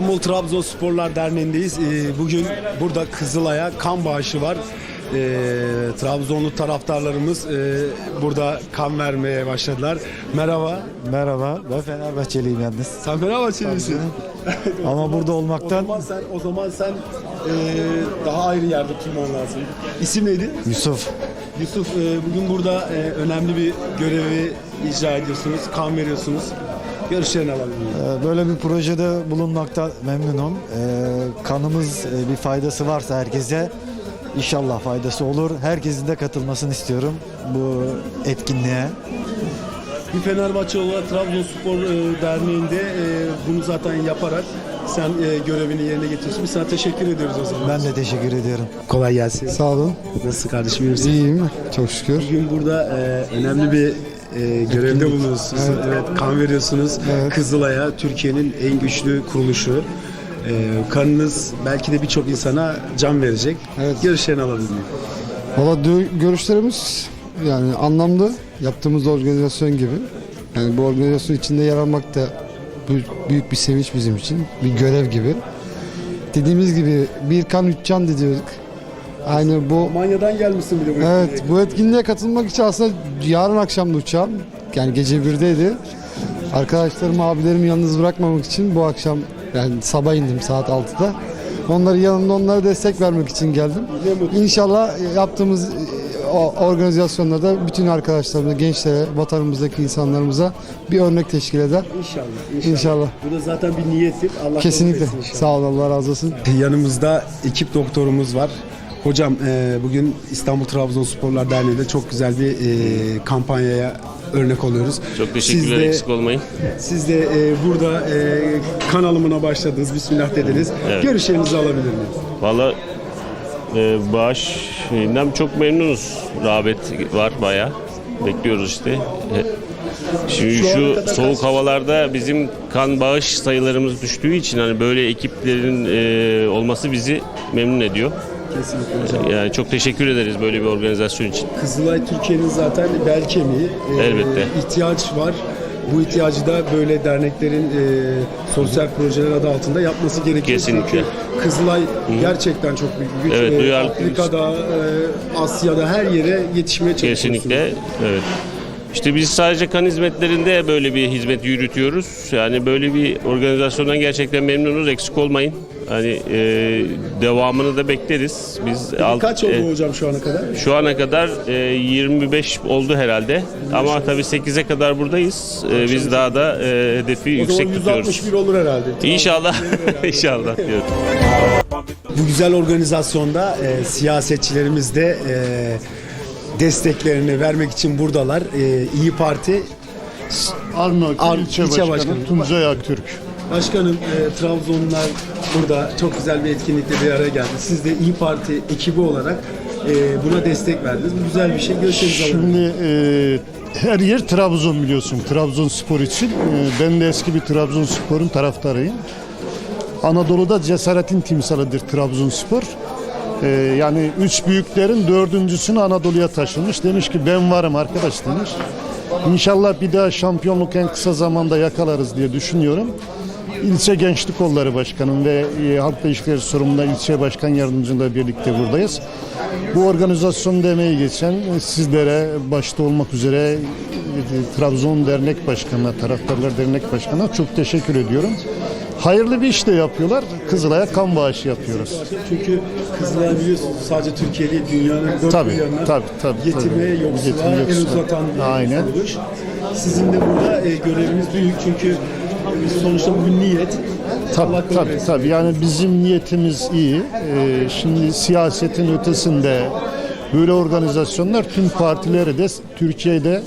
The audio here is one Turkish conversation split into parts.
İstanbul Trabzonsporlar Derneği'ndeyiz. Ee, Bugün burada Kızılay'a kan bağışı var. Ee, Trabzonlu taraftarlarımız e, burada kan vermeye başladılar. Merhaba. Merhaba, ben Fenerbahçeliyim yalnız. Sen Fenerbahçelisin. Ama burada O olmaktan zaman sen o zaman sen e, daha ayrı yerde tutman lazım. İsim neydi? Yusuf. Yusuf e, bugün burada e, önemli bir görevi icra ediyorsunuz. Kan veriyorsunuz. Görüşlerini alalım. e, Böyle bir projede bulunmaktan memnunum. E, Kanımız e, bir faydası varsa herkese inşallah faydası olur. Herkesin de katılmasını istiyorum bu etkinliğe. Bir Fenerbahçe olarak Trabzonspor e, Derneği'nde e, bunu zaten yaparak sen e, görevini yerine getiriyorsun. Biz sana teşekkür ediyoruz o zaman. Ben de teşekkür ediyorum. Kolay gelsin. Sağ olun. Nasılsın kardeşim? iyi misin? İyiyim. Çok şükür. Bugün burada e, önemli bir e, görevde bulunuyorsunuz. Evet. kan veriyorsunuz. Evet. Kızılay'a Türkiye'nin en güçlü kuruluşu. E, kanınız belki de birçok insana can verecek. Evet. Görüşlerini alalım. Valla dö- görüşlerimiz yani anlamlı. Yaptığımız organizasyon gibi. Yani bu organizasyon içinde yer almak da büyük, büyük bir sevinç bizim için. Bir görev gibi. Dediğimiz gibi bir kan üç can diyorduk. Aynı bu Almanya'dan gelmişsin bir de bu Evet etkinliğe. bu etkinliğe katılmak için aslında yarın akşam da uçağım. Yani gece birdeydi. Arkadaşlarımı, abilerimi yalnız bırakmamak için bu akşam yani sabah indim saat 6'da. Onları yanımda onlara destek vermek için geldim. İnşallah yaptığımız e, o organizasyonlarda bütün arkadaşlarımıza, gençlere, vatanımızdaki insanlarımıza bir örnek teşkil eder. İnşallah, inşallah. İnşallah. Bu da zaten bir niyettir. Allah kabul Kesinlikle. etsin inşallah. Sağ olun Allah razı olsun. Yanımızda ekip doktorumuz var. Hocam e, bugün İstanbul Trabzonsporlar Derneği'nde çok güzel bir e, kampanyaya örnek oluyoruz. Çok teşekkürler Siz de, eksik olmayın. siz de e, burada e, kan alımına başladınız. Bismillah dediniz. Evet. Görüşlerinizi alabilir miyim? Valla e, bağış şeyinden çok memnunuz. Rağbet var baya. Bekliyoruz işte. E, Şimdi Şu şu soğuk kaç- havalarda bizim kan bağış sayılarımız düştüğü için hani böyle ekiplerin e, olması bizi memnun ediyor. Kesinlikle hocam. Yani çok teşekkür ederiz böyle bir organizasyon için. Kızılay Türkiye'nin zaten bel kemiği. E, Elbette. ihtiyaç var. Bu ihtiyacı da böyle derneklerin e, sosyal projeler adı altında yapması gerekiyor. Kesinlikle. Çünkü Kızılay gerçekten çok büyük bir güç. Evet, E, duyarlı- Afrika'da, e, Asya'da her yere yetişmeye çalışıyorsunuz. Kesinlikle. Evet. İşte biz sadece kan hizmetlerinde böyle bir hizmet yürütüyoruz. Yani böyle bir organizasyondan gerçekten memnunuz. Eksik olmayın. Hani e, devamını da bekleriz. Biz alt- Kaç oldu e, hocam şu ana kadar? Şu ana kadar e, 25 oldu herhalde. Ama tabii 8'e kadar buradayız. E, biz daha da e, hedefi O zaman yüksek tutuyoruz. 161 olur herhalde. İnşallah. İnşallah diyorum. Bu güzel organizasyonda e, siyasetçilerimiz de e, desteklerini vermek için buradalar. E, İyi Parti Arnavut Ar- ilçe, ilçe başkanı, başkanı. Tuncay Aktürk. Başkanım e, Trabzonlular burada çok güzel bir etkinlikte bir araya geldi. Siz de İyi Parti ekibi olarak e, buna destek verdiniz. Bu güzel bir şey. Alalım. Şimdi e, her yer Trabzon biliyorsun. Trabzonspor için. E, ben de eski bir Trabzonspor'un taraftarıyım. Anadolu'da cesaretin timsalıdır Trabzonspor. E, yani üç büyüklerin dördüncüsünü Anadolu'ya taşımış. Demiş ki ben varım arkadaş demiş. İnşallah bir daha şampiyonluk en kısa zamanda yakalarız diye düşünüyorum. İlçe Gençlik Kolları Başkanım ve e, Halkla İlişkileri Sorumlu ilçe başkan yardımcılığıyla birlikte buradayız. Bu organizasyonda emeği geçen e, sizlere başta olmak üzere e, Trabzon Dernek Başkanı'na, Taraftarlar Dernek Başkanı'na çok teşekkür ediyorum. Hayırlı bir iş de yapıyorlar. Kızılay'a kan bağışı yapıyoruz. Çünkü Kızılay biliyorsunuz sadece Türkiye değil dünyanın dört Tabii, bir yanına tabii, tabii, yetime, tabii. yoksulluğa Yetim, el yoksulluğa. uzatan bir Aynen. kuruluş. Sizin de burada e, göreviniz büyük çünkü sonuçta bugün niyet. Tabii kabul tabii etsin. tabii yani bizim niyetimiz iyi. Ee, şimdi siyasetin ötesinde böyle organizasyonlar tüm partileri de Türkiye'de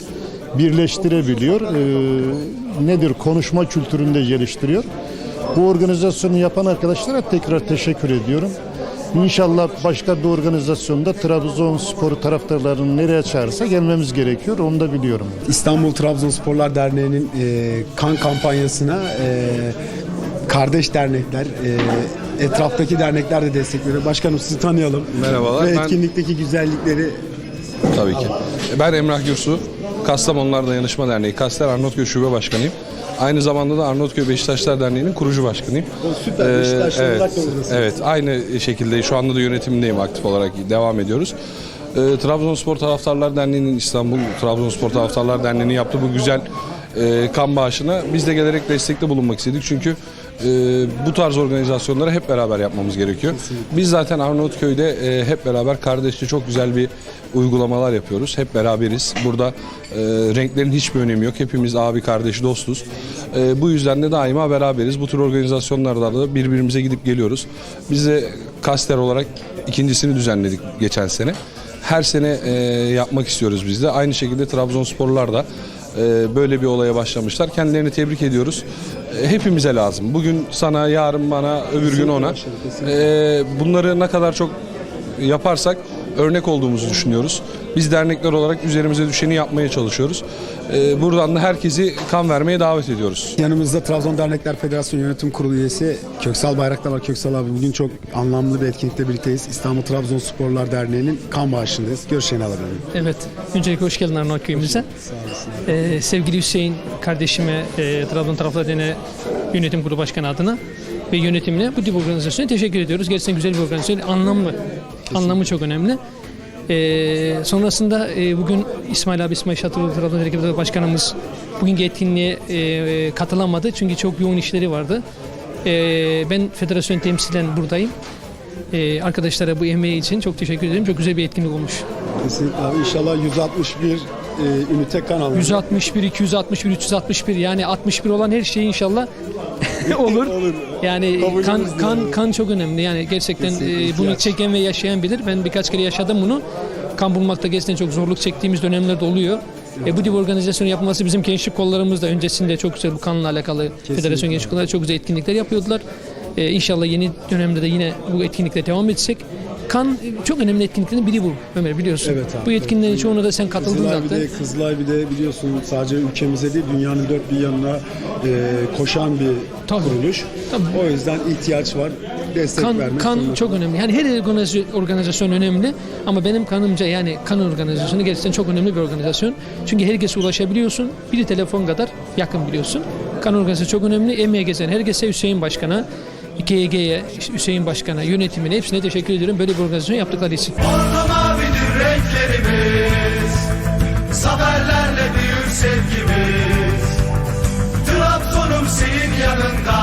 birleştirebiliyor. Ee, nedir konuşma kültürünü de geliştiriyor. Bu organizasyonu yapan arkadaşlara tekrar teşekkür ediyorum. İnşallah başka bir organizasyonda Trabzonspor taraftarlarını nereye çağırırsa gelmemiz gerekiyor. Onu da biliyorum. İstanbul Trabzonsporlar Derneği'nin e, kan kampanyasına e, kardeş dernekler, e, etraftaki dernekler de destek veriyor. Başkanım sizi tanıyalım. Merhabalar, Ve ben- etkinlikteki güzellikleri Tabii ki. Ben Emrah Gürsu. Kastamonular Dayanışma Derneği, Kastel Arnavutköy Şube Başkanıyım. Aynı zamanda da Arnavutköy Beşiktaşlar Derneği'nin kurucu başkanıyım. süper, Beşiktaşlı evet, olarak da oradasın. evet, aynı şekilde şu anda da yönetimindeyim aktif olarak devam ediyoruz. Ee, Trabzonspor Taraftarlar Derneği'nin İstanbul Trabzonspor Taraftarlar Derneği'nin yaptığı bu güzel e, kan bağışına biz de gelerek destekte bulunmak istedik. Çünkü e, bu tarz organizasyonları hep beraber yapmamız gerekiyor. Biz zaten Arnavutköy'de e, hep beraber kardeşçe çok güzel bir uygulamalar yapıyoruz. Hep beraberiz. Burada e, renklerin hiçbir önemi yok. Hepimiz abi, kardeş, dostuz. E, bu yüzden de daima beraberiz. Bu tür organizasyonlarda da birbirimize gidip geliyoruz. Biz de Kaster olarak ikincisini düzenledik geçen sene. Her sene e, yapmak istiyoruz biz de. Aynı şekilde Trabzonsporlular da böyle bir olaya başlamışlar. Kendilerini tebrik ediyoruz. E, hepimize lazım. Bugün sana, yarın bana, öbür gün ona. E, bunları ne kadar çok yaparsak örnek olduğumuzu düşünüyoruz. Biz dernekler olarak üzerimize düşeni yapmaya çalışıyoruz. E, buradan da herkesi kan vermeye davet ediyoruz. Yanımızda Trabzon Dernekler Federasyonu Yönetim Kurulu üyesi Köksal Bayraktar var. Köksal abi bugün çok anlamlı bir etkinlikle birlikteyiz. İstanbul Trabzon Sporlar Derneği'nin kan bağışındayız. Görüşlerini alabilirim. Evet. Öncelikle hoş geldin Arnavut köyümüze. Ee, sevgili Hüseyin kardeşime e, Trabzon Taraflar Derneği Yönetim Kurulu Başkanı adına ve yönetimine bu tip organizasyona teşekkür ediyoruz. Gerçekten güzel bir organizasyon. Anlamlı. Anlamı çok önemli. Ee, sonrasında e, bugün İsmail abi İsmail Şatıroğlu Trabzon Derneği Başkanımız bugünkü etkinliğe e, katılamadı. Çünkü çok yoğun işleri vardı. Ee, ben federasyon temsilen buradayım. Ee, arkadaşlara bu emeği için çok teşekkür ederim. Çok güzel bir etkinlik olmuş. Kesinlikle abi. İnşallah 161 e, ünite kan alır. 161, 261, 361 yani 61 olan her şey inşallah olur. Yani Kabulümüz kan kan kan çok önemli. Yani gerçekten Kesinlikle e, bunu çeken ve yaşayan bilir. Ben birkaç kere yaşadım bunu. Kan bulmakta gerçekten çok zorluk çektiğimiz dönemlerde oluyor. E, bu tip organizasyon yapılması bizim gençlik kollarımız da öncesinde çok güzel bu kanla alakalı federasyon gençlik kolları çok güzel etkinlikler yapıyordular. E, inşallah yeni dönemde de yine bu etkinlikle devam etsek. Kan çok önemli etkinliklerin biri bu Ömer biliyorsun. Evet abi. bu etkinliklerin çoğuna da sen katıldın Kızılay bir zaten. de, Kızılay bir de biliyorsun sadece ülkemize değil dünyanın dört bir yanına e, koşan bir Tabii. kuruluş. Tabii. O yüzden ihtiyaç var. Destek kan vermek kan zorunda. çok önemli. Yani her organizasyon, önemli ama benim kanımca yani kan organizasyonu gerçekten çok önemli bir organizasyon. Çünkü herkese ulaşabiliyorsun. Biri telefon kadar yakın biliyorsun. Kan organizasyonu çok önemli. Emeğe geçen herkese Hüseyin Başkan'a, KYG'ye, Hüseyin Başkan'a, yönetimine hepsine teşekkür ediyorum. Böyle bir organizasyon yaptıkları için. Orta mavidir renklerimiz Zaferlerle büyür sevgimiz. Trabzon'um senin yanında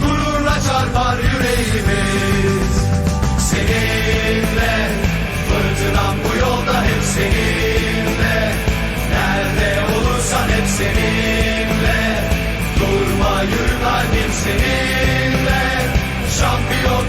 Gururla çarpar yüreğimiz. Seninle Fırtınam bu yolda hep seninle. Nerede olursan hep seninle seninle Şampiyon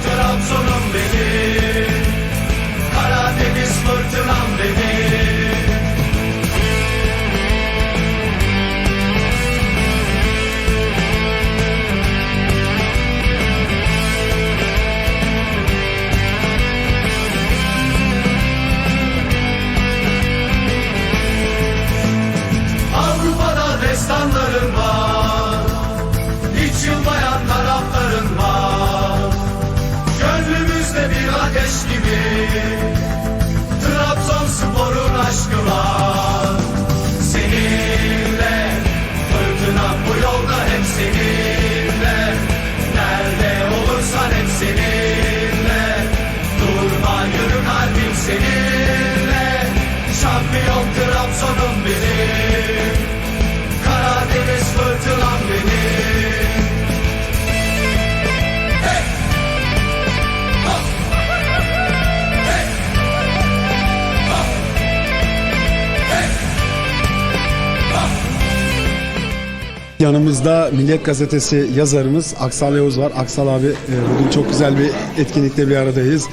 Yanımızda Milliyet Gazetesi yazarımız Aksal Yavuz var. Aksal abi e, bugün çok güzel bir etkinlikte bir aradayız.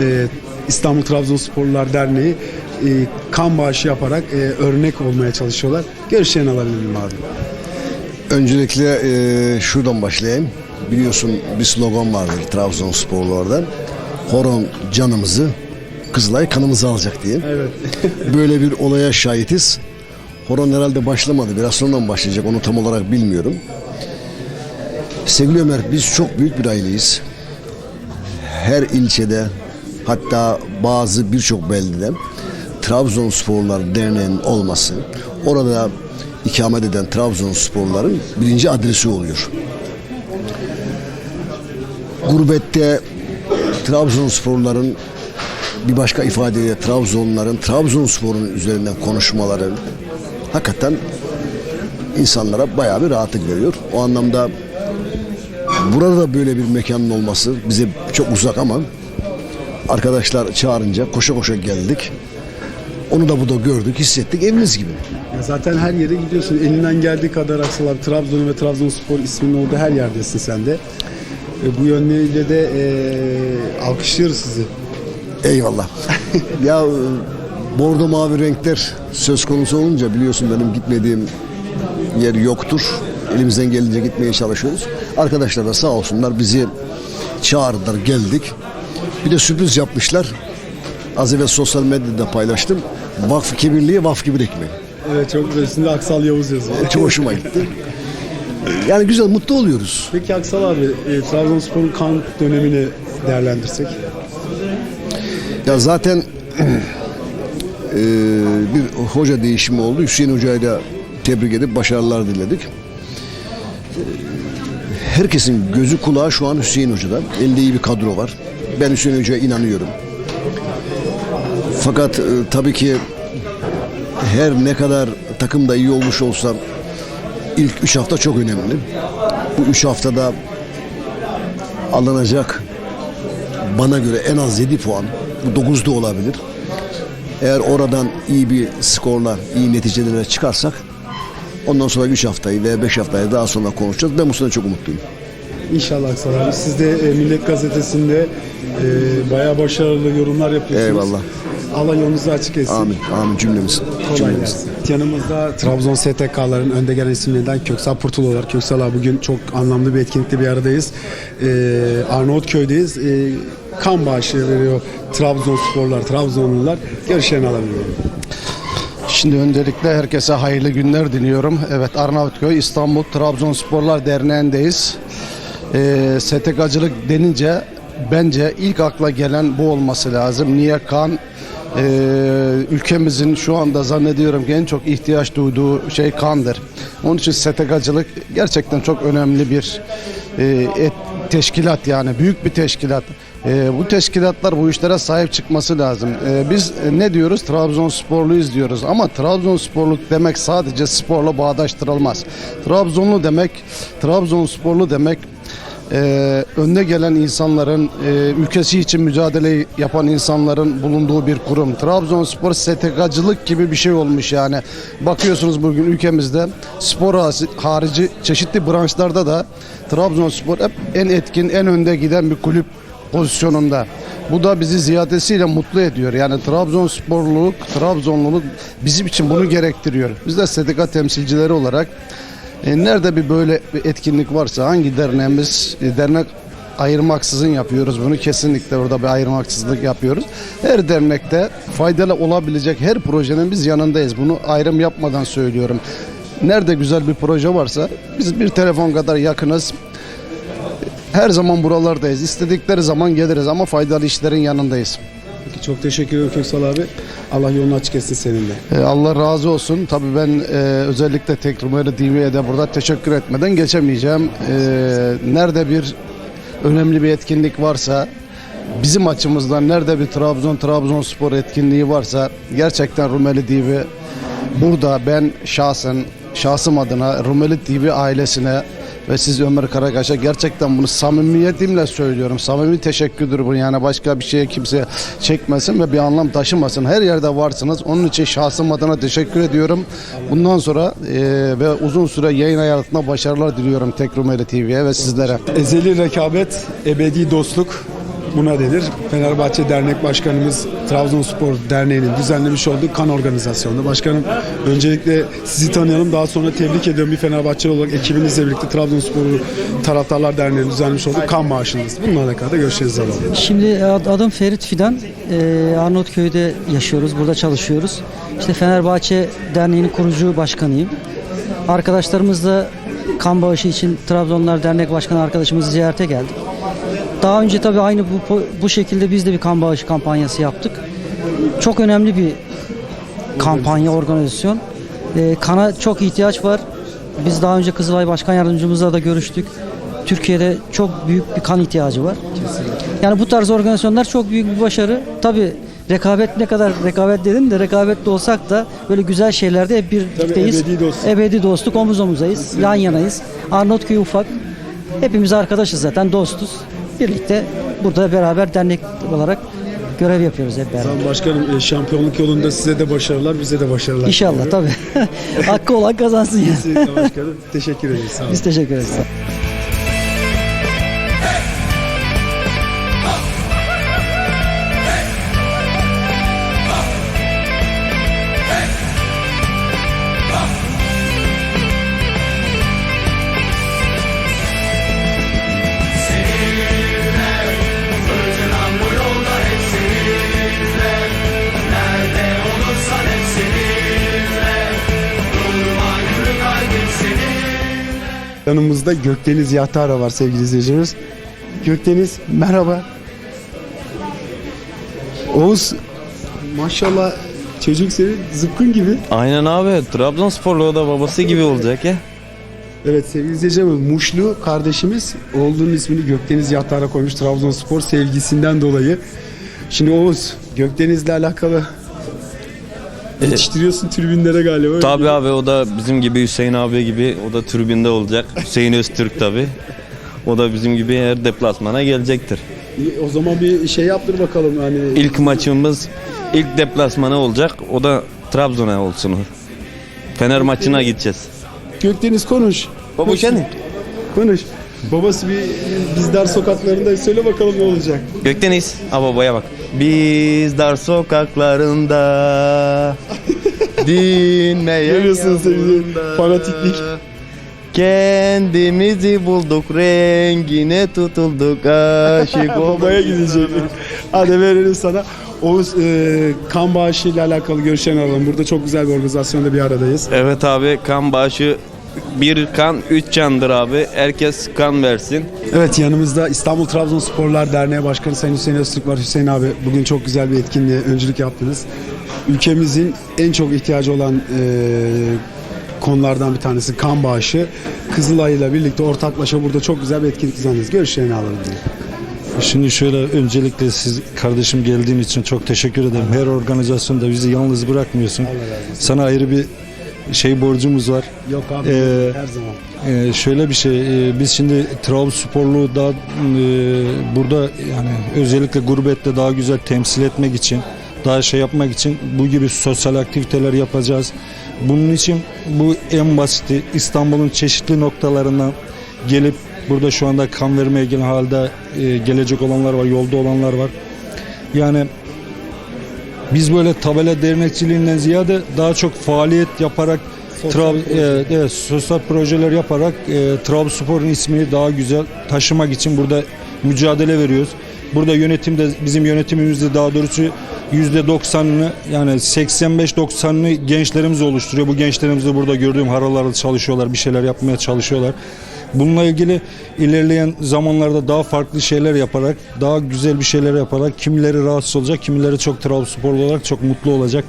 E, İstanbul Trabzonsporlular Derneği e, kan bağışı yaparak örnek olmaya çalışıyorlar. Görüşlerini alabilirim abi. Öncelikle şuradan başlayayım. Biliyorsun bir slogan vardır Trabzonsporlulardan. Horon canımızı, Kızılay kanımızı alacak diye. Evet. Böyle bir olaya şahitiz. Horon herhalde başlamadı. Biraz sonradan başlayacak. Onu tam olarak bilmiyorum. Sevgili Ömer biz çok büyük bir aileyiz. Her ilçede hatta bazı birçok beldede Trabzonsporlar Derneği'nin olması orada ikamet eden Trabzonsporların birinci adresi oluyor. Gurbette Trabzonsporların bir başka ifadeyle Trabzonların Trabzonspor'un üzerinden konuşmaları hakikaten insanlara bayağı bir rahatlık veriyor. O anlamda burada da böyle bir mekanın olması bize çok uzak ama arkadaşlar çağırınca koşa koşa geldik. Onu da burada gördük, hissettik evimiz gibi. Ya zaten her yere gidiyorsun. Elinden geldiği kadar Aksal abi Trabzon ve Trabzonspor isminin olduğu her yerdesin sen de. E, bu yönleriyle de e, alkışlıyoruz sizi. Eyvallah. ya bordo mavi renkler söz konusu olunca biliyorsun benim gitmediğim yer yoktur. Elimizden gelince gitmeye çalışıyoruz. Arkadaşlar da sağ olsunlar bizi çağırdılar geldik. Bir de sürpriz yapmışlar. Az evvel sosyal medyada paylaştım. Vakfı Kibirliği, Vakfı Kibir ekmeği. Evet çok güzel. Üstünde Aksal Yavuz yazıyor. Çok hoşuma gitti. Yani güzel, mutlu oluyoruz. Peki Aksal abi e, Trabzonspor'un kan dönemini değerlendirsek. Ya zaten eee, bir hoca değişimi oldu. Hüseyin Hoca'yı da tebrik edip başarılar diledik. Eee, Herkesin gözü kulağı şu an Hüseyin Hoca'da. Elinde iyi bir kadro var. Ben Hüseyin Hoca'ya inanıyorum. Fakat eee, tabii ki her ne kadar takım da iyi olmuş olsa ilk üç hafta çok önemli. Bu üç haftada alınacak bana göre en az 7 puan. Bu 9 da olabilir. Eğer oradan iyi bir skorla, iyi neticelere çıkarsak ondan sonra 3 haftayı veya 5 haftayı daha sonra konuşacağız. Ben bu sene çok umutluyum. İnşallah Aksal abi. Siz de e, Millet Gazetesi'nde e, bayağı başarılı yorumlar yapıyorsunuz. Eyvallah. Allah yolunuzu açık etsin. Amin. Amin cümlemiz. Kolay Cümlemiz. gelsin. Yanımızda Trabzon STK'ların önde gelen isimlerinden Köksal Purtulu var. Köksal abi bugün çok anlamlı bir etkinlikte bir aradayız. Ee, Arnavutköy'deyiz. Ee, kan bağışı veriyor Trabzonsporlar, Trabzonlular. Görüşlerini alabiliyorum. Şimdi öncelikle herkese hayırlı günler diliyorum. Evet Arnavutköy İstanbul Trabzonsporlar Derneği'ndeyiz. Ee, STK'cılık denince bence ilk akla gelen bu olması lazım. Niye kan? Ee, ülkemizin şu anda zannediyorum ki en çok ihtiyaç duyduğu şey kandır. Onun için STK'cılık gerçekten çok önemli bir e, et, teşkilat yani büyük bir teşkilat. Ee, bu teşkilatlar bu işlere sahip çıkması lazım. Ee, biz e, ne diyoruz? Trabzonsporluyuz diyoruz ama Trabzonsporluk demek sadece sporla bağdaştırılmaz. Trabzonlu demek, Trabzonsporlu demek e, önde gelen insanların, e, ülkesi için mücadele yapan insanların bulunduğu bir kurum. Trabzonspor STK'cılık gibi bir şey olmuş yani. Bakıyorsunuz bugün ülkemizde spor harici çeşitli branşlarda da Trabzonspor hep en etkin, en önde giden bir kulüp pozisyonunda. Bu da bizi ziyadesiyle mutlu ediyor. Yani Trabzonsporluluk, Trabzonluluk bizim için bunu gerektiriyor. Biz de STK temsilcileri olarak e, nerede bir böyle bir etkinlik varsa hangi derneğimiz e, dernek ayırmaksızın yapıyoruz bunu kesinlikle orada bir ayırmaksızlık yapıyoruz. Her dernekte faydalı olabilecek her projenin biz yanındayız. Bunu ayrım yapmadan söylüyorum. Nerede güzel bir proje varsa biz bir telefon kadar yakınız. Her zaman buralardayız. İstedikleri zaman geliriz ama faydalı işlerin yanındayız. Peki çok teşekkür ederim Köksal abi. Allah yolunu açık etsin seninle. Ee, Allah razı olsun. Tabii ben e, özellikle Teknomeri TV'ye de burada teşekkür etmeden geçemeyeceğim. Ee, nerede bir önemli bir etkinlik varsa bizim açımızdan nerede bir Trabzon Trabzonspor etkinliği varsa gerçekten Rumeli TV burada ben şahsen şahsım adına Rumeli TV ailesine ve siz Ömer Karakaş'a gerçekten bunu samimiyetimle söylüyorum. Samimi teşekkürdür bu. Yani başka bir şeye kimse çekmesin ve bir anlam taşımasın. Her yerde varsınız. Onun için şahsım adına teşekkür ediyorum. Bundan sonra e, ve uzun süre yayın hayatına başarılar diliyorum Tek Rumeli TV'ye ve sizlere. Ezeli rekabet, ebedi dostluk buna denir. Fenerbahçe Dernek Başkanımız Trabzonspor Derneği'nin düzenlemiş olduğu kan organizasyonu. Başkanım öncelikle sizi tanıyalım. Daha sonra tebrik ediyorum bir Fenerbahçe olarak ekibinizle birlikte Trabzonspor Taraftarlar Derneği'nin düzenlemiş olduğu kan maaşınız. Bununla alakalı da görüşlerinizi alalım. Şimdi ad- adım Ferit Fidan. Ee, Arnavutköy'de yaşıyoruz. Burada çalışıyoruz. İşte Fenerbahçe Derneği'nin kurucu başkanıyım. Arkadaşlarımızla kan bağışı için Trabzonlar Dernek Başkanı arkadaşımızı ziyarete geldik. Daha önce tabii aynı bu, bu şekilde biz de bir kan bağışı kampanyası yaptık. Çok önemli bir kampanya, organizasyon. E, kana çok ihtiyaç var. Biz daha önce Kızılay Başkan Yardımcımızla da görüştük. Türkiye'de çok büyük bir kan ihtiyacı var. Yani bu tarz organizasyonlar çok büyük bir başarı. Tabii rekabet ne kadar rekabet dedim de rekabetli olsak da böyle güzel şeylerde hep birlikteyiz. ebedi dostluk. Ebedi dostluk omuz omuzayız. Yan yanayız. Arnavutköy ufak. Hepimiz arkadaşız zaten dostuz. Birlikte burada beraber dernek olarak görev yapıyoruz hep beraber. Sayın Başkanım e, şampiyonluk yolunda size de başarılar, bize de başarılar. İnşallah tabii. Hakkı olan kazansın ya. Sayın Başkanım teşekkür ederiz. Sağ olun. Biz teşekkür ederiz. Yanımızda Gökdeniz Yahtara var sevgili izleyicilerimiz. Gökdeniz merhaba. Oğuz maşallah çocuk senin zıpkın gibi. Aynen abi. Trabzonsporlu da babası gibi olacak ya. Evet sevgili izleyicilerimiz Muşlu kardeşimiz oğlunun ismini Gökdeniz Yahtara koymuş Trabzonspor sevgisinden dolayı. Şimdi Oğuz Gökdeniz'le alakalı yetiştiriyorsun tribünlere galiba. öyle Tabii abi o da bizim gibi Hüseyin abi gibi o da tribünde olacak. Hüseyin Öztürk tabii. O da bizim gibi her deplasmana gelecektir. İyi, O zaman bir şey yaptır bakalım hani. İlk maçımız ilk deplasmana olacak. O da Trabzon'a olsun. Fener maçına gideceğiz. Gökdeniz konuş. Baba Konuş. kendin. Konuş. Babası bir bizler sokaklarında söyle bakalım ne olacak. Gökdeniz. Ha babaya bak. Biz dar sokaklarında dinmeyen Görüyorsunuz sevgili fanatiklik. Kendimizi bulduk rengine tutulduk aşık Babaya gidecek. Hadi verelim sana. Oğuz e, kan bağışı ile alakalı görüşlerini alalım. Burada çok güzel bir organizasyonda bir aradayız. Evet abi kan bağışı bir kan üç candır abi. Herkes kan versin. Evet yanımızda İstanbul Trabzonsporlar Derneği Başkanı Sayın Hüseyin Öztürk var. Hüseyin abi bugün çok güzel bir etkinliğe öncülük yaptınız. Ülkemizin en çok ihtiyacı olan e, konulardan bir tanesi kan bağışı. Kızılay ile birlikte ortaklaşa burada çok güzel bir etkinlik düzenlediniz. Görüşlerini alalım diye. Şimdi şöyle öncelikle siz kardeşim geldiğin için çok teşekkür ederim. Her organizasyonda bizi yalnız bırakmıyorsun. Sana ayrı bir şey borcumuz var. Yok abi Ee, her zaman. Ee, şöyle bir şey, e, biz şimdi Trabzonsporlu daha e, burada yani özellikle gurbette daha güzel temsil etmek için, daha şey yapmak için bu gibi sosyal aktiviteler yapacağız. Bunun için bu en basiti İstanbul'un çeşitli noktalarından gelip burada şu anda kan vermeye gelen halde e, gelecek olanlar var, yolda olanlar var. Yani biz böyle tabela dernekçiliğinden ziyade daha çok faaliyet yaparak Trab evet, evet, sosyal projeler yaparak e, Trabzonspor'un ismini daha güzel taşımak için burada mücadele veriyoruz. Burada yönetimde bizim yönetimimizde daha doğrusu %90'ını yani 85-90'ını gençlerimiz oluşturuyor. Bu gençlerimiz de burada gördüğüm haralarda çalışıyorlar, bir şeyler yapmaya çalışıyorlar. Bununla ilgili ilerleyen zamanlarda daha farklı şeyler yaparak, daha güzel bir şeyler yaparak kimileri rahatsız olacak, kimileri çok Trabzonsporlu olarak çok mutlu olacak.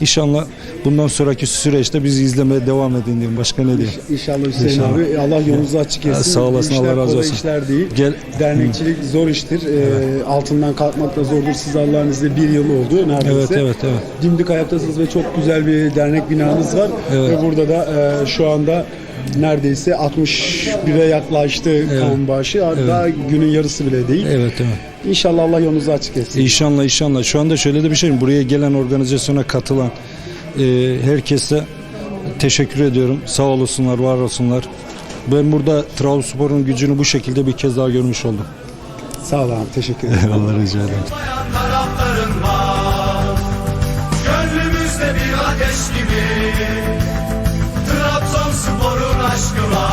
İnşallah bundan sonraki süreçte bizi izlemeye devam edin diyeyim. Başka ne diyeyim? İnşallah Hüseyin İnşallah. abi Allah yolunuzu açık etsin. Ha, sağ olasın, işler Allah razı olsun. işler değil. Gel, Dernekçilik zor iştir. Ee, altından kalkmak da zordur. Siz Allah'ın izniyle bir yıl oldu neredeyse. Evet, evet, evet. Dimdik ayaktasınız ve çok güzel bir dernek binanız var. Evet. Ve burada da e, şu anda neredeyse 61'e yaklaştı kan bağışı. Hatta günün yarısı bile değil. Evet, evet. İnşallah Allah yolunuzu açık etsin. İnşallah inşallah. Şu anda şöyle de bir şey buraya gelen organizasyona katılan e, herkese teşekkür ediyorum. Sağ olasınlar, var olsunlar. Ben burada Trabzonspor'un gücünü bu şekilde bir kez daha görmüş oldum. Sağ olun teşekkür ederim. Allah rica ederim. taraftarın var Gönlümüzde bir ateş gibi Trabzonspor'un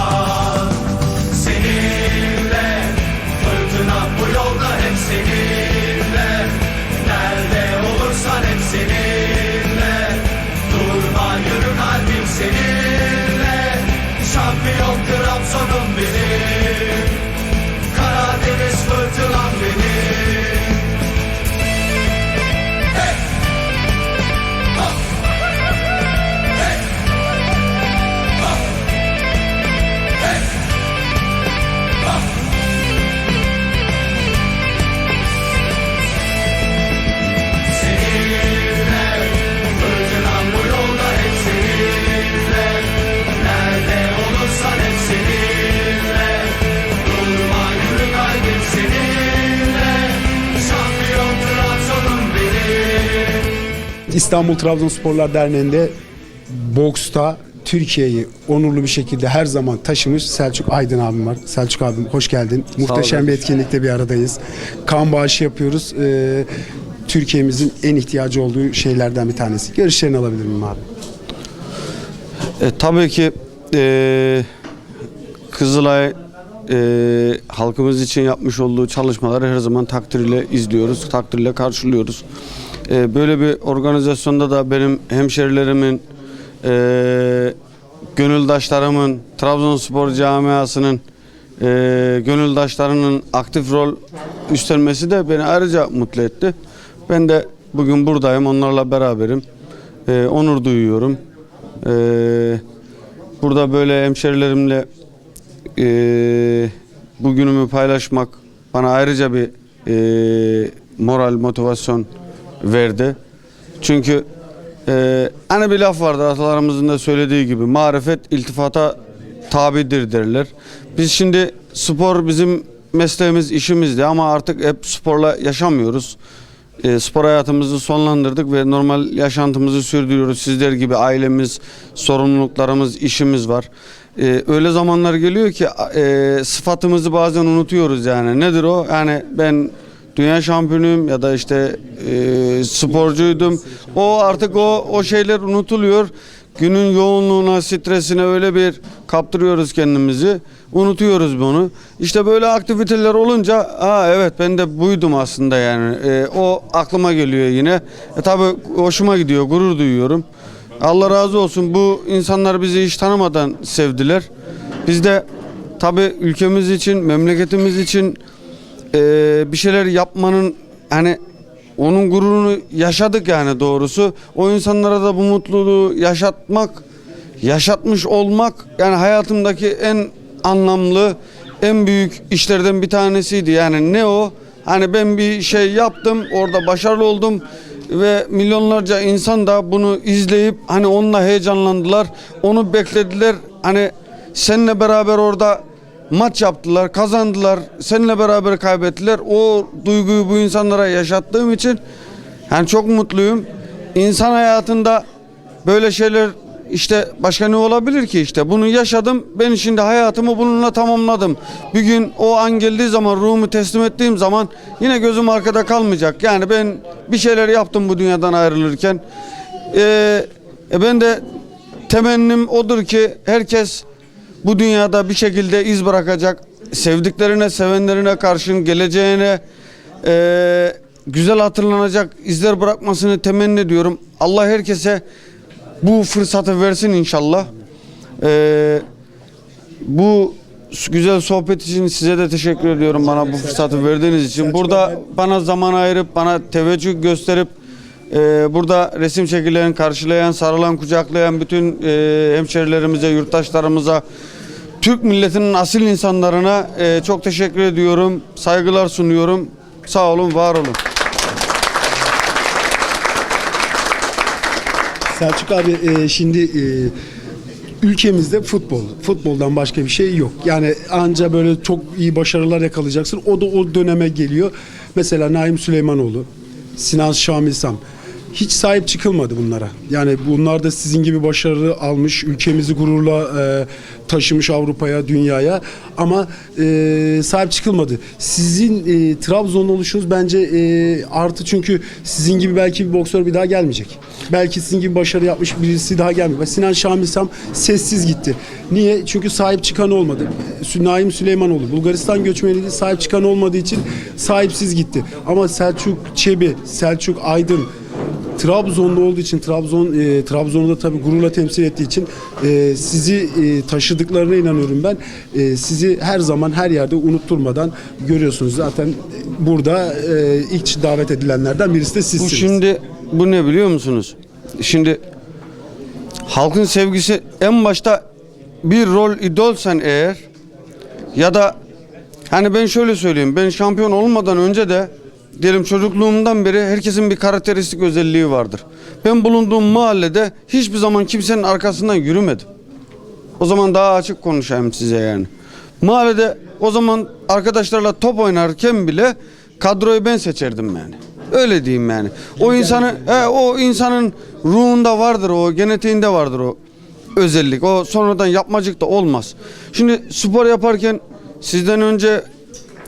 İstanbul Trabzonsporlar Derneği'nde boksta Türkiye'yi onurlu bir şekilde her zaman taşımış Selçuk Aydın abim var. Selçuk abim hoş geldin. Muhteşem bir etkinlikte bir aradayız. Kan bağışı yapıyoruz. Ee, Türkiye'mizin en ihtiyacı olduğu şeylerden bir tanesi. Görüşlerini alabilir miyim abi? E, tabii ki e, Kızılay e, halkımız için yapmış olduğu çalışmaları her zaman takdirle izliyoruz, takdirle karşılıyoruz. E, böyle bir organizasyonda da benim hemşerilerimin, e, gönüldaşlarımın, Trabzonspor camiasının e, gönüldaşlarının aktif rol üstlenmesi de beni ayrıca mutlu etti. Ben de bugün buradayım, onlarla beraberim. E, onur duyuyorum. E, burada böyle hemşerilerimle e, bugünümü paylaşmak bana ayrıca bir e, moral, motivasyon verdi. Çünkü e, hani bir laf vardır atalarımızın da söylediği gibi marifet iltifata tabidir derler. Biz şimdi spor bizim mesleğimiz, işimizdi ama artık hep sporla yaşamıyoruz. E, spor hayatımızı sonlandırdık ve normal yaşantımızı sürdürüyoruz. Sizler gibi ailemiz, sorumluluklarımız, işimiz var. E, öyle zamanlar geliyor ki e, sıfatımızı bazen unutuyoruz yani. Nedir o? Yani ben dünya şampiyonuyum ya da işte e, sporcuydum. O artık o o şeyler unutuluyor. Günün yoğunluğuna, stresine öyle bir kaptırıyoruz kendimizi. Unutuyoruz bunu. İşte böyle aktiviteler olunca aa evet ben de buydum aslında yani. E, o aklıma geliyor yine. E tabi hoşuma gidiyor, gurur duyuyorum. Allah razı olsun bu insanlar bizi hiç tanımadan sevdiler. Biz de tabi ülkemiz için, memleketimiz için e, bir şeyler yapmanın hani onun gururunu yaşadık yani doğrusu. O insanlara da bu mutluluğu yaşatmak, yaşatmış olmak yani hayatımdaki en anlamlı, en büyük işlerden bir tanesiydi. Yani ne o? Hani ben bir şey yaptım, orada başarılı oldum ve milyonlarca insan da bunu izleyip hani onunla heyecanlandılar. Onu beklediler. Hani seninle beraber orada maç yaptılar, kazandılar. Seninle beraber kaybettiler. O duyguyu bu insanlara yaşattığım için yani çok mutluyum. İnsan hayatında böyle şeyler işte başka ne olabilir ki işte bunu yaşadım ben şimdi hayatımı bununla tamamladım. Bir gün o an geldiği zaman ruhumu teslim ettiğim zaman yine gözüm arkada kalmayacak. Yani ben bir şeyler yaptım bu dünyadan ayrılırken. Ee, e ben de temennim odur ki herkes bu dünyada bir şekilde iz bırakacak. Sevdiklerine, sevenlerine karşın geleceğine e, güzel hatırlanacak izler bırakmasını temenni ediyorum. Allah herkese bu fırsatı versin inşallah. E, bu güzel sohbet için size de teşekkür ediyorum bana bu fırsatı verdiğiniz için. Burada bana zaman ayırıp, bana teveccüh gösterip e, burada resim çekilen, karşılayan, sarılan, kucaklayan bütün e, hemşerilerimize, yurttaşlarımıza, Türk milletinin asil insanlarına e, çok teşekkür ediyorum. Saygılar sunuyorum. Sağ olun, var olun. Selçuk abi e, şimdi e, ülkemizde futbol. Futboldan başka bir şey yok. Yani anca böyle çok iyi başarılar yakalayacaksın. O da o döneme geliyor. Mesela Naim Süleymanoğlu, Sinan Şamilsam. Hiç sahip çıkılmadı bunlara. Yani bunlar da sizin gibi başarı almış, ülkemizi gururla e, taşımış Avrupa'ya, dünyaya ama e, sahip çıkılmadı. Sizin e, Trabzon'da oluşunuz bence e, artı çünkü sizin gibi belki bir boksör bir daha gelmeyecek. Belki sizin gibi başarı yapmış birisi daha gelmeyecek. Sinan Şamilsam sessiz gitti. Niye? Çünkü sahip çıkan olmadı. Naim Süleymanoğlu Bulgaristan göçmeniydi. Sahip çıkan olmadığı için sahipsiz gitti. Ama Selçuk Çebi, Selçuk Aydın, Trabzon'da olduğu için Trabzon e, Trabzon'u da tabii gururla temsil ettiği için e, sizi e, taşıdıklarına inanıyorum ben. E, sizi her zaman her yerde unutturmadan görüyorsunuz. Zaten burada e, ilk davet edilenlerden birisi de Bu sizsiniz. şimdi bu ne biliyor musunuz? Şimdi halkın sevgisi en başta bir rol idolsen eğer ya da hani ben şöyle söyleyeyim ben şampiyon olmadan önce de diyelim çocukluğumdan beri herkesin bir karakteristik özelliği vardır. Ben bulunduğum mahallede hiçbir zaman kimsenin arkasından yürümedim. O zaman daha açık konuşayım size yani. Mahallede o zaman arkadaşlarla top oynarken bile kadroyu ben seçerdim yani. Öyle diyeyim yani. O insanı he, o insanın ruhunda vardır o, genetiğinde vardır o özellik. O sonradan yapmacık da olmaz. Şimdi spor yaparken sizden önce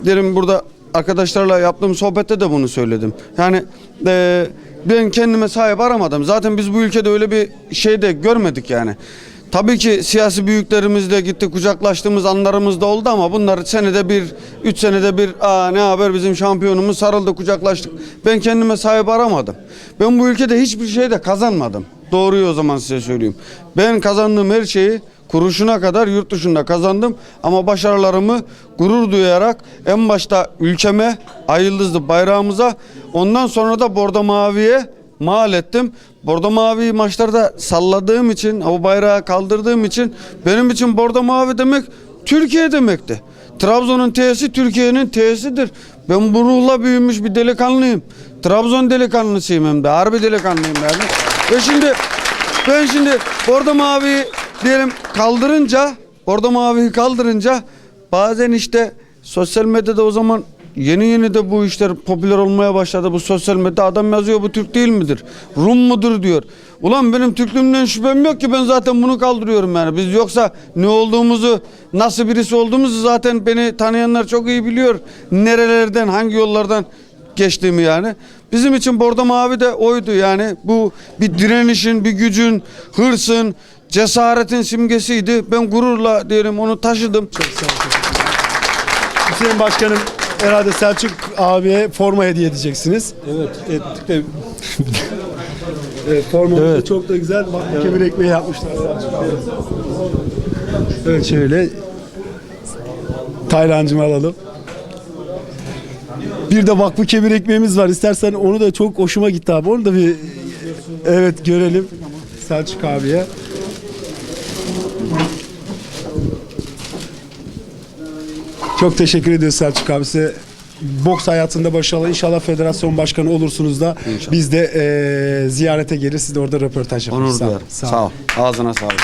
derim burada arkadaşlarla yaptığım sohbette de bunu söyledim. Yani e, ben kendime sahip aramadım. Zaten biz bu ülkede öyle bir şey de görmedik yani. Tabii ki siyasi büyüklerimizle gitti kucaklaştığımız anlarımız da oldu ama bunlar senede bir, üç senede bir aa ne haber bizim şampiyonumuz sarıldı kucaklaştık. Ben kendime sahip aramadım. Ben bu ülkede hiçbir şey de kazanmadım. Doğruyu o zaman size söyleyeyim. Ben kazandığım her şeyi kuruşuna kadar yurt dışında kazandım ama başarılarımı gurur duyarak en başta ülkeme, ay yıldızlı bayrağımıza ondan sonra da bordo maviye mal ettim. Bordo mavi maçlarda salladığım için, o bayrağı kaldırdığım için benim için bordo mavi demek Türkiye demekti. Trabzon'un T'si Türkiye'nin T'sidir. Ben bu ruhla büyümüş bir delikanlıyım. Trabzon delikanlısıyım hem de. Harbi delikanlıyım yani. Ve şimdi ben şimdi bordo mavi diyelim kaldırınca, bordo maviyi kaldırınca bazen işte sosyal medyada o zaman yeni yeni de bu işler popüler olmaya başladı. Bu sosyal medyada adam yazıyor bu Türk değil midir? Rum mudur diyor. Ulan benim Türklüğümden şüphem yok ki ben zaten bunu kaldırıyorum yani. Biz yoksa ne olduğumuzu, nasıl birisi olduğumuzu zaten beni tanıyanlar çok iyi biliyor. Nerelerden, hangi yollardan geçtiğimi yani. Bizim için bordo mavi de oydu yani. Bu bir direnişin, bir gücün, hırsın, cesaretin simgesiydi. Ben gururla diyelim onu taşıdım. Hüseyin Başkanım herhalde Selçuk abiye forma hediye edeceksiniz. Evet ettik de Evet, formamız da Evet. çok da güzel. Bak evet. kemir ekmeği yapmışlar. Evet şöyle. Taylancımı alalım. Bir de vakfı kemir ekmeğimiz var. İstersen onu da çok hoşuma gitti abi. Onu da bir evet görelim. Selçuk abiye. Çok teşekkür ediyoruz Selçuk abi size. Boks hayatında başarılı. İnşallah federasyon başkanı olursunuz da biz de eee, ziyarete gelir. Siz de orada röportaj yaparız. Onur duyarım. Sağ olun. Sağ ol. Ağzına sağlık.